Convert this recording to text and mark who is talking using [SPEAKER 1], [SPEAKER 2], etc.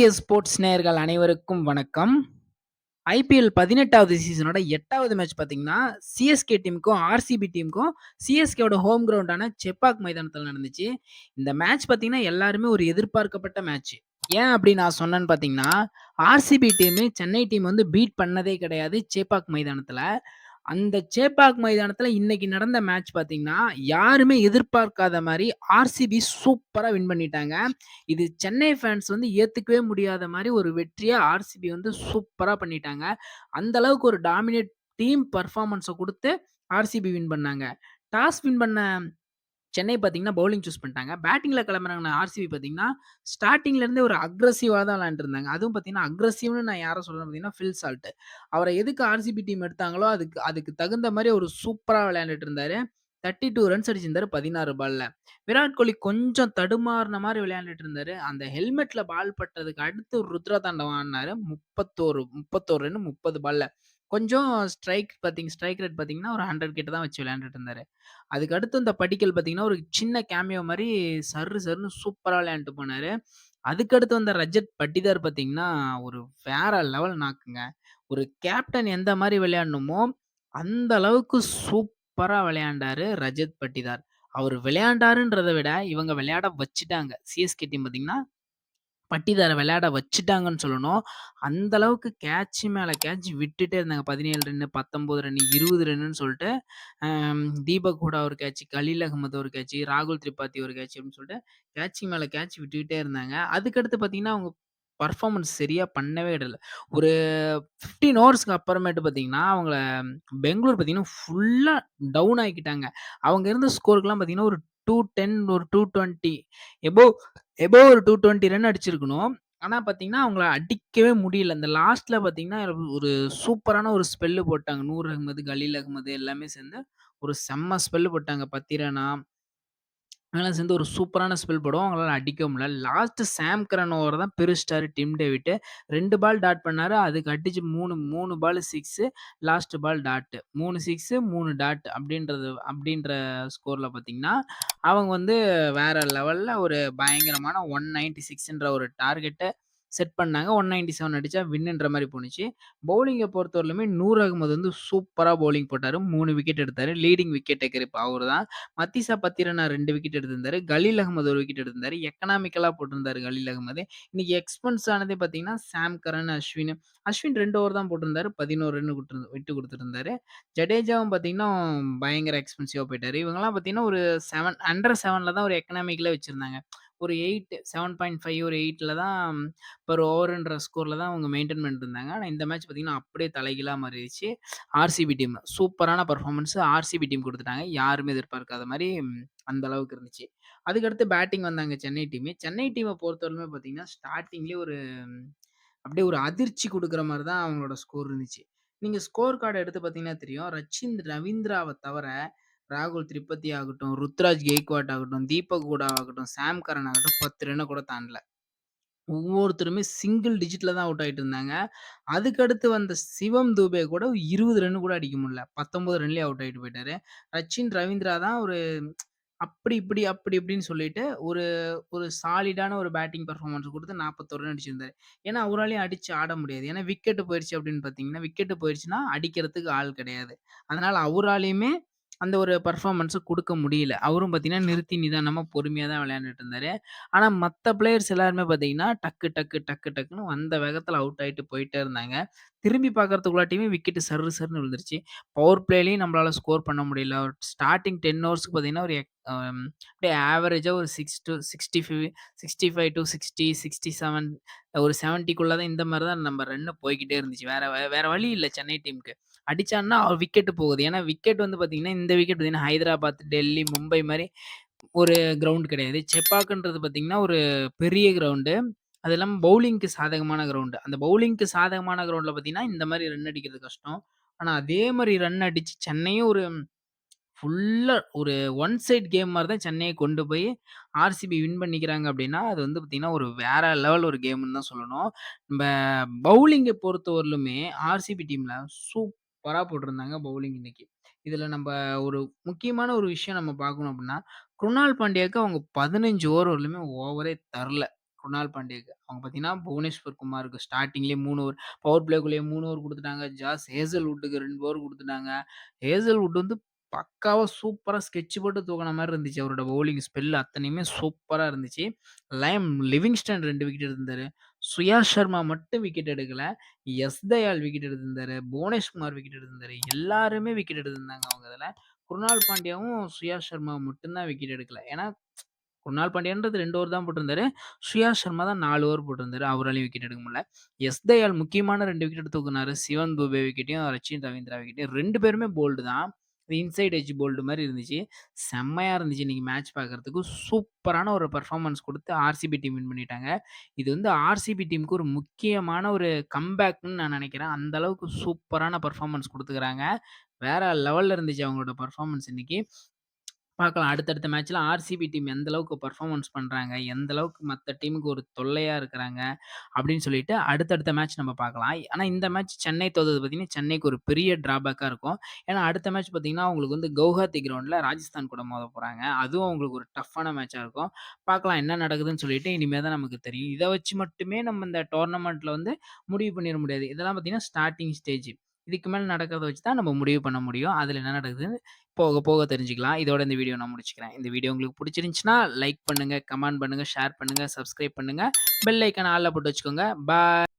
[SPEAKER 1] TVS sports நேயர்கள் அனைவருக்கும் வணக்கம். ஐபிஎல் 18வது சீசனோட எட்டாவது மேட்ச் பார்த்தீங்கன்னா, சிஎஸ்கே டீமுக்கும், ஆர்சிபி டீமுக்கும் சிஎஸ்கேவோட ஹோம் கிரவுண்டான செப்பாக் மைதானத்தில் நடந்துச்சு. இந்த மேட்ச் பார்த்தீங்கன்னா, எல்லாருமே ஒரு எதிர்பார்க்கப்பட்ட மேட்ச். ஏன் அப்படி நான் சொன்னேன்னு பார்த்தீங்கன்னா, ஆர்சிபி டீமு சென்னை டீம் வந்து பீட் பண்ணதே கிடையாது சேப்பாக் மைதானத்தில் அந்த சேப்பாக் மைதானத்தில் இன்னைக்கு நடந்த மேட்ச் பார்த்தீங்கன்னா, யாருமே எதிர்பார்க்காத மாதிரி ஆர்சிபி சூப்பராக வின் பண்ணிட்டாங்க. இது சென்னை ஃபேன்ஸ் வந்து ஏற்றுக்கவே முடியாத மாதிரி ஒரு வெற்றியை ஆர்சிபி வந்து சூப்பராக பண்ணிட்டாங்க. அந்த அளவுக்கு ஒரு டாமினேட் டீம் பர்ஃபார்மன்ஸை கொடுத்து ஆர்சிபி வின் பண்ணாங்க. டாஸ் வின் பண்ண சென்னை பார்த்தீங்கன்னா, பவுலிங் சூஸ் பண்ணிட்டாங்க. பேட்டிங்கில் கிளம்புறாங்க ஆர்சிபி பார்த்தீங்கன்னா, ஸ்டார்டிங்லேருந்தே ஒரு அக்ரஸிவாக தான் விளாண்டுருந்தாங்க அதுவும் பார்த்தீங்கன்னா, அக்ரஸிவ்னு நான் யாரை சொல்கிறேன் பார்த்தீங்கன்னா, ஃபில் சால்ட்டு அவரை எதுக்கு ஆர்சிபி டீம் எடுத்தாங்களோ, அதுக்கு அதுக்கு தகுந்த மாதிரி ஒரு சூப்பராக விளையாண்டுட்டு இருந்தாரு. 32 ரன்ஸ் அடிச்சிருந்தாரு 16 பால்ல. விராட் கோலி கொஞ்சம் தடுமாறின மாதிரி விளையாண்டுட்டு இருந்தாரு. அந்த ஹெல்மெட்ல பால் பட்டதுக்கு அடுத்து ருத்ரா தாண்டவம் ஆடுனாரு. 31 31 ரன் 30 பால்ல. கொஞ்சம் ஸ்ட்ரைக் பார்த்தீங்க ஸ்ட்ரைக் ரேட் பார்த்தீங்கன்னா, ஒரு 100 கிட்ட தான் வச்சு விளையாண்டுட்டு இருந்தாரு. அதுக்கு அடுத்து இந்த படிக்கல் பார்த்தீங்கன்னா, ஒரு சின்ன கேமியோ மாரி சர்ரு சர்ருன்னு சூப்பரா விளையாண்ட்டு போனாரு. அதுக்கு அடுத்து வந்த ரஜத் பட்டிதார் பார்த்தீங்கன்னா, ஒரு வேற லெவல் நாக்குங்க. ஒரு கேப்டன் எந்த மாரி விளையாடணுமோ, அந்த அளவுக்கு சூப்பரா விளையாண்டாரு ரஜத் பட்டிதார். அவரு விளையாண்டாருன்றத விட, இவங்க விளையாட வச்சுட்டாங்க. சிஎஸ்கே டீம் பார்த்தீங்கன்னா, பட்டிதார விளையாட வச்சுட்டாங்கன்னு சொல்லணும். அந்த அளவுக்கு கேட்ச் மேல கேட்ச் விட்டுட்டே இருந்தாங்க. 17 ரன்னு, 19 ரன்னு, 20 ரன்னுன்னு சொல்லிட்டு, தீபக் ஹூடா ஒரு கேட்ச், கலீல் அகமது ஒரு கேட்ச், ராகுல் திரிபாதி ஒரு கேட்ச் அப்படின்னு சொல்லிட்டு கேட்ச் மேல கேட்ச் விட்டுக்கிட்டே இருந்தாங்க. அதுக்கடுத்து பார்த்தீங்கன்னா, அவங்க பர்ஃபார்மன்ஸ் சரியாக பண்ணவே இல்ல. ஒரு 15 ஓவர்ஸ்க்கு அப்புறமேட்டு பார்த்தீங்கன்னா, அவங்கள பெங்களூர் பார்த்தீங்கன்னா, ஃபுல்லாக டவுன் ஆகிக்கிட்டாங்க அவங்க இருந்த ஸ்கோருக்குலாம் பார்த்தீங்கன்னா, ஒரு 210 ஒரு 220 எபோவ் எபோவ் ஒரு 220 ரன் அடிச்சிருக்கணும். ஆனா பார்த்தீங்கன்னா, அவங்கள அடிக்கவே முடியல. இந்த லாஸ்ட்ல பார்த்தீங்கன்னா, ஒரு சூப்பரான ஒரு ஸ்பெல் போட்டாங்க. நூர் அகமது, கலீல் அகமது எல்லாமே சேர்ந்து ஒரு செம்ம ஸ்பெல் போட்டாங்க. பத்திரனா அதெல்லாம் சேர்ந்து ஒரு சூப்பரான ஸ்பெல் போடுவோம். அவங்களால அடிக்க முடியல. லாஸ்ட் சாம் கரன் ஓவர் தான் பிரிச்சுட்டாரு டிம் டேவிட். 2 பால் டாட் பண்ணாரு. அதுக்கு அடிச்சு 3 3 ball 6 last ball dot. 3 6 3 dot அப்படின்றது அப்படின்ற ஸ்கோர்ல பார்த்தீங்கன்னா, அவங்க வந்து வேற லெவல்ல ஒரு பயங்கரமான 196ன்ற ஒரு டார்கெட்ட செட் பண்ணாங்க. 197 அடிச்சா வின்னுன்ற மாரி போணுச்சு. பவுலிங்க பொறுத்தவரையிலுமே நூர் அகமது வந்து சூப்பரா பவுலிங் போட்டாரு. 3 விக்கெட் எடுத்தாரு. லீடிங் விக்கெட் டேக்கர் இப்ப அவரு தான். மத்தீசா பத்திரனா 2 விக்கெட் எடுத்திருந்தாரு. கலீல் அகமது 1 விக்கெட் எடுத்திருந்தாரு. எக்கனாமிக்கலா போட்டிருந்தாரு கலீல் அகமது. இன்னைக்கு எக்ஸ்பென்ஸ் ஆனதே பார்த்தீங்கன்னா, Sam Curran, Ashwin. Ashwin 2 over தான் போட்டிருந்தாரு. 11 ரன் விட்டு விட்டு குடுத்திருந்தாரு. ஜடேஜாவும் பார்த்தீங்கன்னா, பயங்கர எக்ஸ்பென்சிவா போயிட்டாரு. இவங்கலாம் பார்த்தீங்கன்னா, ஒரு 7 அண்டர் 7ல தான் ஒரு எக்கனாமிக்கலே வச்சிருந்தாங்க. ஒரு 8 7.5 ஒரு எயிட்டில் தான் பர் ஓவர்ன்ற ஸ்கோரில் தான் அவங்க மெயின்டெயின் பண்ணிருந்தாங்க ஆனால் இந்த மேட்ச் பார்த்தீங்கன்னா, அப்படியே தலைகீழாக மாறிடுச்சு ஆர்சிபி டீம் சூப்பரான பர்ஃபார்மன்ஸ் ஆர்சிபி டீம் கொடுத்துட்டாங்க யாருமே எதிர்பார்க்காத மாதிரி அந்த அளவுக்கு இருந்துச்சு. அதுக்கடுத்து பேட்டிங் வந்தாங்க சென்னை டீமே சென்னை டீமை பொறுத்தவரையுமே பார்த்தீங்கன்னா, ஸ்டார்டிங்லேயே ஒரு அப்படியே ஒரு அதிர்ச்சி கொடுக்குற மாதிரி தான் அவங்களோட ஸ்கோர் இருந்துச்சு. நீங்கள் ஸ்கோர் கார்டு எடுத்து பார்த்தீங்கன்னா தெரியும். ரச்சின் ரவீந்திராவை தவிர ராகுல் திரிபதி ஆகட்டும், ருத்ராஜ் கெய்க்வாட் ஆகட்டும், தீபக் கூட ஆகட்டும், சாம் கரன் ஆகட்டும் 10 ரன்ன கூட தாண்டல. ஒவ்வொருத்தருமே சிங்கிள் டிஜிட்ல தான் அவுட் ஆகிட்டு இருந்தாங்க. அதுக்கடுத்து வந்த சிவம் தூபே கூட 20 ரன் கூட அடிக்க முடியல. பத்தொன்பது ரன்லேயே அவுட் ஆகிட்டு போயிட்டாரு. ரச்சின் ரவீந்திரா தான் ஒரு அப்படி இப்படி அப்படி இப்படின்னு சொல்லிட்டு ஒரு ஒரு சாலிடான ஒரு பேட்டிங் பர்ஃபார்மன்ஸ் கொடுத்து 41 ரன் அடிச்சிருந்தாரு. ஏன்னா, அவராலையும் அடிச்சு ஆட முடியாது. ஏன்னா, விக்கெட்டு போயிடுச்சு அப்படின்னு பார்த்தீங்கன்னா, விக்கெட்டு போயிடுச்சுன்னா அடிக்கிறதுக்கு ஆள் கிடையாது. அதனால அவராலையுமே அந்த ஒரு பர்ஃபார்மன்ஸை கொடுக்க முடியல. அவரும் பார்த்தீங்கன்னா, நிறுத்தி நிதானமாக பொறுமையாக தான் விளையாண்டுட்டு இருந்தாரு. ஆனால் மற்ற பிளேயர்ஸ் எல்லாருமே பார்த்தீங்கன்னா, டக்கு டக்கு டக்கு டக்குன்னு வந்த வேகத்தில் அவுட் ஆகிட்டு போயிட்டே இருந்தாங்க. திரும்பி பார்க்கறதுக்குள்ளாட்டியுமே விக்கெட்டு சர்ரு சர்னு விழுந்துருச்சு. பவர் பிளேலையும் நம்மளால் ஸ்கோர் பண்ண முடியல. ஸ்டார்டிங் டென் ஓவர்ஸ்க்கு பார்த்தீங்கன்னா, ஒரு அப்படியே ஆவரேஜா ஒரு 6 டூ 65 65 டூ 60 67 ஒரு 70க்குள்ள தான் இந்த மாரி தான் நம்ம ரன் போய்க்கிட்டே இருந்துச்சு. வேற வேற வழி இல்ல சென்னை டீமுக்கு. அடிச்சான்னா விக்கெட் போகுது. ஏன்னா, விக்கெட் வந்து பார்த்தீங்கன்னா, இந்த விக்கெட் பார்த்தீங்கன்னா, ஹைதராபாத், டெல்லி, மும்பை மாரி ஒரு கிரவுண்ட் கிடையாது. செப்பாக்குன்றது பார்த்தீங்கன்னா, ஒரு பெரிய கிரவுண்டு. அது இல்லாம பவுலிங்க்கு சாதகமான கிரவுண்டு அந்த பவுலிங்க்கு சாதகமான கிரவுண்ட்ல பார்த்தீங்கன்னா, இந்த மாரி ரன் அடிக்கிறது கஷ்டம். ஆனா அதே மாரி ரன் அடிச்சு சென்னையும் ஒரு ஃபுல்லா ஒரு ஒன் சைட் கேம் மாரி தான் சென்னைய கொண்டு போய் ஆர்சிபி வின் பண்ணிக்கிறாங்க அப்படின்னா, அது வந்து பார்த்தீங்கன்னா, ஒரு வேற லெவல் ஒரு கேம்ன்னு தான் சொல்லணும். நம்ப பவுலிங்க பொறுத்தவரையிலுமே ஆர்சிபி டீம்ல சூப்பரா போட்டிருந்தாங்க பவுலிங் இன்னைக்கு. இதுல நம்ப ஒரு முக்கியமான ஒரு விஷயம் நம்ம பார்க்கணும் அப்படின்னா, குருணால் பாண்டியாக்கு அவங்க 15 ஓவர் வரையிலுமே ஓவரே தரல. குணால் பாண்டியாக்கு. அவங்க பார்த்தீங்கன்னா, புவனேஸ்வர் குமாருக்கு ஸ்டார்ட்டிங்லேயே 3 ஓவர் பவர் பிளேக்குள்ளேயே 3 ஓவர் குடுத்துட்டாங்க. ஜாஸ் ஹேசல்வுட்டுக்கு 2 ஓவர் குடுத்துட்டாங்க. ஹேசல்வுட் வந்து பக்காவா சூப்பரா ஸ்கெட்ச் போட்டு தூக்குன மாரி இருந்துச்சு. அவரோட பவுலிங் ஸ்பெல் அத்தனையுமே சூப்பரா இருந்துச்சு. லயம் லிவிங்ஸ்டன் 2 விக்கெட் எடுத்திருந்தாரு. சுயா சர்மா மட்டும் விக்கெட் எடுக்கல. எஸ் தயால் விக்கெட் எடுத்திருந்தாரு. புவனேஷ்குமார் விக்கெட் எடுத்திருந்தாரு. எல்லாருமே விக்கெட் எடுத்திருந்தாங்க அவங்க இதுல. குருணால் பாண்டியாவும், சுயா சர்மாவும் மட்டும் தான் விக்கெட் எடுக்கல. ஏன்னா, குருணால் பாண்டியான்றது 2 ஓவர் தான் போட்டிருந்தாரு. சுயா சர்மா தான் 4 ஓவர் போட்டிருந்தாரு. அவராலயும் விக்கெட் எடுக்க முடியல. எஸ் தயால் முக்கியமான 2 விக்கெட் தூக்குனாரு. சிவன் துபே விக்கெட்டையும், ரச்சின் ரவீந்திரா விக்கெட்டையும் 2 பேருமே போல்டு தான். இன்சைட் எஜ் போல்டு மாதிரி இருந்துச்சு. செம்மையாக இருந்துச்சு இன்றைக்கி மேட்ச் பார்க்கறதுக்கு. சூப்பரான ஒரு பர்ஃபார்மன்ஸ் கொடுத்து ஆர்சிபி டீம் வின் பண்ணிட்டாங்க. இது வந்து ஆர்சிபி டீமுக்கு ஒரு முக்கியமான ஒரு கம்பேக்னு நான் நினைக்கிறேன் அந்த அளவுக்கு சூப்பரான பர்ஃபார்மன்ஸ் கொடுத்துக்கிறாங்க வேற லெவலில் இருந்துச்சு அவங்களோட பர்ஃபார்மன்ஸ் இன்னைக்கு. பார்க்கலாம் அடுத்தடுத்த மேட்ச்ல ஆர்சிபி டீம் எந்த அளவுக்கு பெர்ஃபார்மன்ஸ் பண்றாங்க, எந்த அளவுக்கு மற்ற டீமுக்கு ஒரு தொல்லையா இருக்கிறாங்க, அப்படின்னு சொல்லிட்டு அடுத்தடுத்த மேட்ச் நம்ம பார்க்கலாம். ஆனா இந்த மேட்ச் சென்னை தோத்தது பார்த்தீங்கன்னா, சென்னைக்கு ஒரு பெரிய டிராபேக்கா இருக்கும். ஏன்னா அடுத்த மேட்ச் பார்த்தீங்கன்னா, அவங்களுக்கு வந்து கவுஹாத்தி கிரவுண்ட்ல ராஜஸ்தான் கூட மோத போறாங்க. அதுவும் அவங்களுக்கு ஒரு டஃப்பான மேட்சா இருக்கும். பார்க்கலாம் என்ன நடக்குதுன்னு சொல்லிட்டு இனிமே தான் நமக்கு தெரியும். இதை வச்சு மட்டுமே நம்ம இந்த டோர்னமெண்ட்ல வந்து முடிவு பண்ணிட முடியாது. இதெல்லாம் பார்த்தீங்கன்னா, ஸ்டார்ட்டிங் ஸ்டேஜ். இதுக்கு மேலே நடக்கிறத வச்சு தான் நம்ம முடிவு பண்ண முடியும். அதில் என்ன நடக்குதுன்னு போக போக தெரிஞ்சுக்கலாம். இதோட இந்த வீடியோ நான் முடிச்சுக்கிறேன். இந்த வீடியோ உங்களுக்கு பிடிச்சிருந்துச்சுன்னா லைக் பண்ணுங்க, கமெண்ட் பண்ணுங்கள் ஷேர் பண்ணுங்க, சப்ஸ்கிரைப் பண்ணுங்க. பெல் ஐக்கன் ஆளில் போட்டு வச்சுக்கோங்க. பாய்.